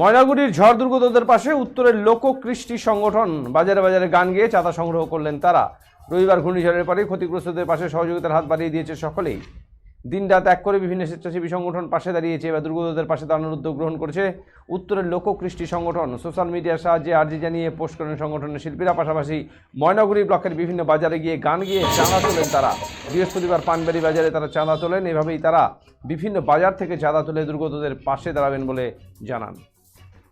ময়নাগুড়ির ঝড় দুর্গতদের পাশে উত্তরের লোককৃষ্টি সংগঠন বাজারে বাজারে গান গেয়ে চাঁদা সংগ্রহ করলেন তারা। রবিবার ঘূর্ণিঝড়ের পরে ক্ষতিগ্রস্তদের পাশে সহযোগিতার হাত বাড়িয়ে দিয়েছে সকলেই। দিন রাত এক করে বিভিন্ন স্বেচ্ছাসেবী সংগঠন পাশে দাঁড়িয়েছে এবার দুর্গতদের পাশে দাঁড়ানোর উদ্যোগ গ্রহণ করেছে উত্তরের লোককৃষ্টি সংগঠন। সোশ্যাল মিডিয়ার সাহায্যে আর্জি জানিয়ে পোস্ট করেন সংগঠনের শিল্পীরা। পাশাপাশি ময়নাগুড়ি ব্লকের বিভিন্ন বাজারে গিয়ে গান গিয়ে চাঁদা তোলেন তারা। বৃহস্পতিবার পানবাড়ি বাজারে তারা চাঁদা তোলেন। এভাবেই তারা বিভিন্ন বাজার থেকে চাঁদা তুলে দুর্গতদের পাশে দাঁড়াবেন বলে জানান।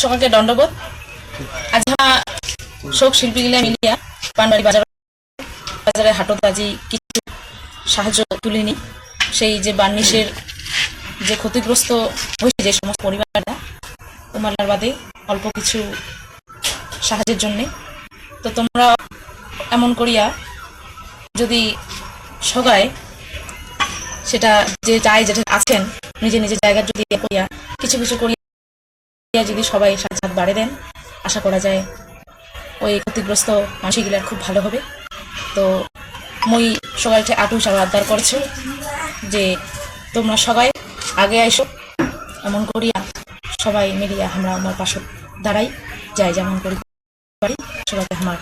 সকলকে দণ্ডবোধ। আজ শোক শিল্পীগুলা মিলিয়া পানবাড়ি বাজার বাজারে হাটত আজি কিছু সাহায্য তুলিনি। সেই যে বার্নিশের যে ক্ষতিগ্রস্ত হয়েছে যে সমস্ত পরিবারটা তোমার বাদে অল্প কিছু সাহায্যের জন্যে। তো তোমরা এমন করিয়া যদি সগায় সেটা যে চায়, যেটা আছেন, নিজে নিজের জায়গার যদি করিয়া কিছু কিছু করিয়া যদি সবাই সাথে হাত বাড়ে দেন, আশা করা যায় ওই ক্ষতিগ্রস্ত মানুষগুলার খুব ভালো হবে। তো মই সবাইকে আটু সবাই আবদার করছ যে তোমরা সবাই আগে আইসো। এমন করিয়া সবাই মিলিয়া আমরা আমার পাশে দাঁড়াই। যাই যেমন করি পারি সবাইকে আমার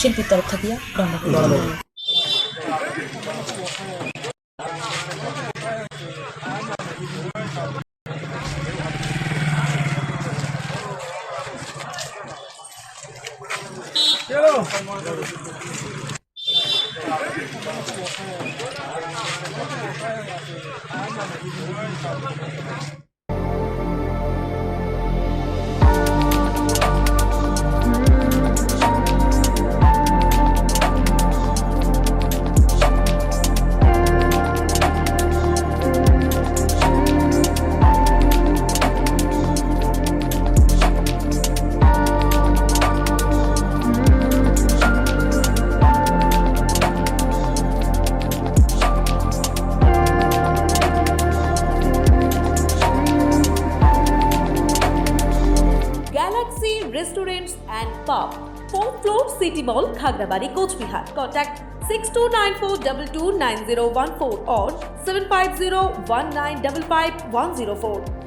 শিল্পীর তরফ থাকিয়া দণ্ড করি। 私もそう思う。Galaxy Restaurants and Pub, 4th floor City Mall, Khagrabari, Coachbihar. Contact 6294229014 or 750 1955 104.